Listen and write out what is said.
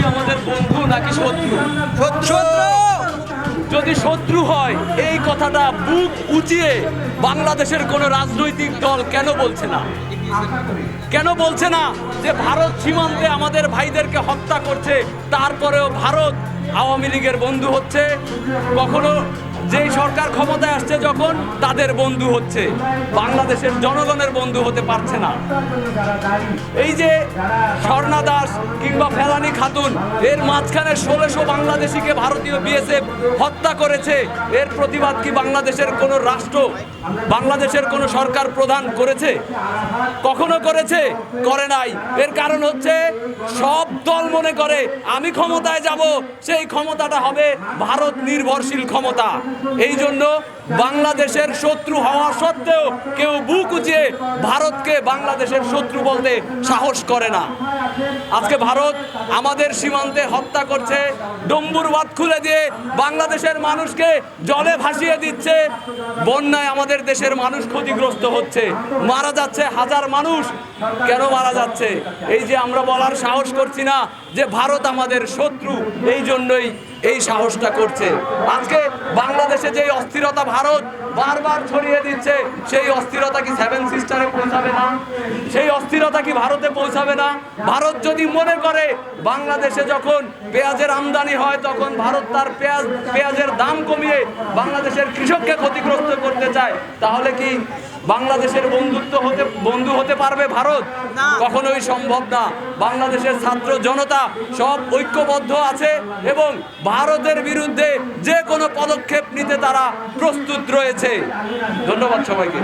আমাদের বন্ধু নাকি শত্রু? শত্রু! যদি শত্রু হয়, এই কথাটা বুক উঁচিয়ে বাংলাদেশের কোনো রাজনৈতিক দল কেন বলছে না? কেন বলছে না যে ভারত সীমান্তে আমাদের ভাইদেরকে হত্যা করছে, তারপরেও ভারত আওয়ামী লীগের বন্ধু হচ্ছে, কখনো যেই সরকার ক্ষমতায় আসছে যখন তাদের বন্ধু হচ্ছে। বাংলাদেশের জনগণের বন্ধু হতে পারছে না। এই যে স্বর্ণা দাস কিংবা ফেলানি খাতুন, এর মাঝখানে ষোলোশো বাংলাদেশিকে ভারতীয় বিএসএফ হত্যা করেছে। এর প্রতিবাদ কি বাংলাদেশের কোনো রাষ্ট্র, বাংলাদেশের কোনো সরকার প্রদান করেছে? কখনো করেছে? করে নাই। এর কারণ হচ্ছে সব দল মনে করে, আমি ক্ষমতায় যাব, সেই ক্ষমতাটা হবে ভারত নির্ভরশীল ক্ষমতা। এই জন্য বাংলাদেশের শত্রু হওয়া সত্ত্বেও কেউ বুক উঁচিয়ে ভারতকে বাংলাদেশের শত্রু বলতে সাহস করে না। আজকে ভারত আমাদের সীমান্তে হত্যা করছে, ডম্বুর বাদ খুলে দিয়ে বাংলাদেশের মানুষকে জলে ভাসিয়ে দিচ্ছে। বন্যায় আমাদের দেশের মানুষ ক্ষতিগ্রস্ত হচ্ছে, মারা যাচ্ছে হাজার মানুষ। কেন মারা যাচ্ছে? এই যে আমরা বলার সাহস করছি না যে ভারত আমাদের শত্রু, এই জন্যই এই সাহসটা করছে। আজকে বাংলাদেশে যে অস্থিরতা ভারত বারবার ছড়িয়ে দিচ্ছে, সেই অস্থিরতা কি সেভেন সিস্টারে পৌঁছাবে না? সেই অস্থিরতা কি ভারতে পৌঁছাবে না? ভারত যদি মনে করে, বাংলাদেশে যখন পেঁয়াজের আমদানি হয়, তখন ভারত তার পেঁয়াজ, পেঁয়াজের দাম কমিয়ে বাংলাদেশের কৃষককে ক্ষতিগ্রস্ত করতে চায়, তাহলে কি বাংলাদেশের বন্ধুত্ব হতে বন্ধু হতে পারবে ভারত? কখনোই সম্ভব না। বাংলাদেশের ছাত্র জনতা সব ঐক্যবদ্ধ আছে এবং ভারতের বিরুদ্ধে যে কোনো পদক্ষেপ নিতে তারা প্রস্তুত রয়েছে। ধন্যবাদ সবাইকে।